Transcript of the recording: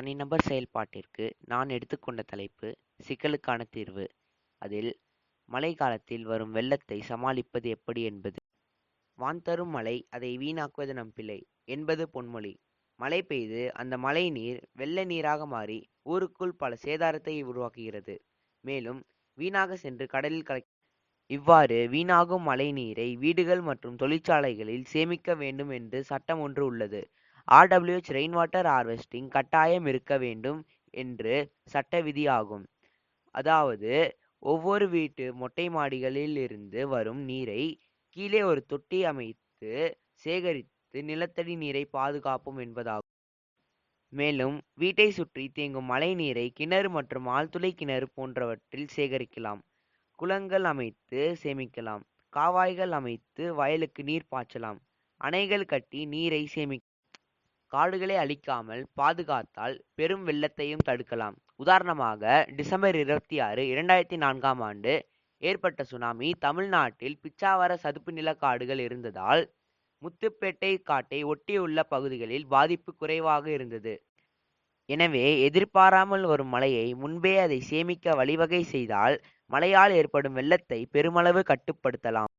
தனிநபர் செயல்பாட்டிற்கு நான் எடுத்துக்கொண்ட தலைப்பு சிக்கலுக்கான தீர்வு. அதில் மழை காலத்தில் வரும் வெள்ளத்தை சமாளிப்பது எப்படி என்பது. வான் தரும் மழை அதை வீணாக்குவது நம் பிழை என்பது பொன்மொழி. மழை பெய்து அந்த மழை நீர் வெள்ள நீராக மாறி ஊருக்குள் பல சேதாரத்தை உருவாக்குகிறது. மேலும் வீணாக சென்று கடலில் கலை இவ்வாறு வீணாகும் மழை நீரை வீடுகள் மற்றும் தொழிற்சாலைகளில் சேமிக்க வேண்டும் என்று சட்டம் ஒன்று உள்ளது. ஆர்டபிள்யூஹெச் ரெயின் வாட்டர் ஹார்வெஸ்டிங் கட்டாயம் இருக்க வேண்டும் என்று சட்ட விதி ஆகும் அதாவது ஒவ்வொரு வீட்டு மொட்டை மாடிகளில் இருந்து வரும் நீரை கீழே ஒரு தொட்டி அமைத்து சேகரித்து நிலத்தடி நீரை பாதுகாப்போம் என்பதாகும். மேலும் வீட்டை சுற்றி தேங்கும் மழை நீரை கிணறு மற்றும் ஆழ்துளை கிணறு போன்றவற்றில் சேகரிக்கலாம். குளங்கள் அமைத்து சேமிக்கலாம். காவாய்கள் அமைத்து வயலுக்கு நீர் பாய்ச்சலாம். அணைகள் கட்டி நீரை சேமி காடுகளை அழிக்காமல் பாதுகாத்தால் பெரும் வெள்ளத்தையும் தடுக்கலாம். உதாரணமாக டிசம்பர் இருபத்தி ஆறு இரண்டாயிரத்தி நான்காம் ஆண்டு ஏற்பட்ட சுனாமி தமிழ்நாட்டில் பிச்சாவர சதுப்பு நில காடுகள் இருந்ததால் முத்துப்பேட்டை காட்டை ஒட்டியுள்ள பகுதிகளில் பாதிப்பு குறைவாக இருந்தது. எனவே எதிர்பாராமல் வரும் மழையை முன்பே அதை சேமிக்க வழிவகை செய்தால் மழையால் ஏற்படும் வெள்ளத்தை பெருமளவு கட்டுப்படுத்தலாம்.